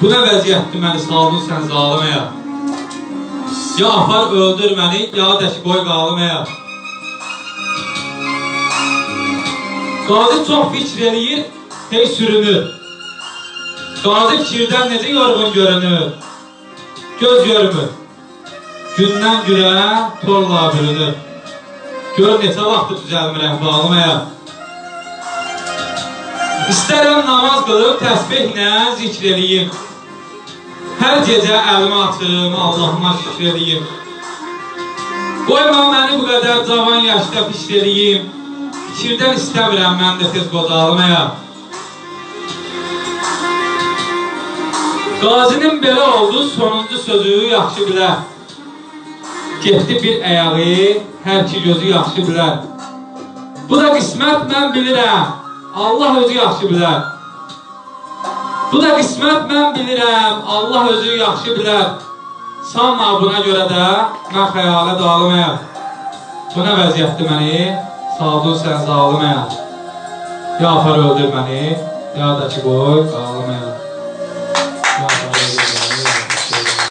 Bu nə vəziyyətdir məni saldın sən zalimaya? Ya apar öldür məni, ya da ki qoy qalımaya. Qazi çox fikir eləyir, hey sürünür. Qazi fikirdən necə yorğun görünür? Göz görmür. Gündən günə torla bürünür. Gör neçə vaxtı düzəlmirəm qalımaya. İstərəm namaz qılıb təsbihlə zikr eləyim. Hər gecə əlimi açım, Allahıma şükür eləyim. Qoyma məni bu qədər cavan yaşda fikir eləyim. Fikirdən istəmirəm mən də tez qocalmaya. Qazinin belə oldu, sonuncu sözü yaxşı bilər. Getdi bir əyağı, hər ki gözü yaxşı bilər. Bu da qismət mən bilirəm, Allah özü yaxşı bilər. Bu da qismət mən bilirəm, Allah özü yaxşı bilər. Sanma buna görə də mən xəyalə dalmayam. Bu nə vəziyyətdir məni, saldın sən zaliməyəm. Ya apar öldür məni, ya da ki qoy qalmayam.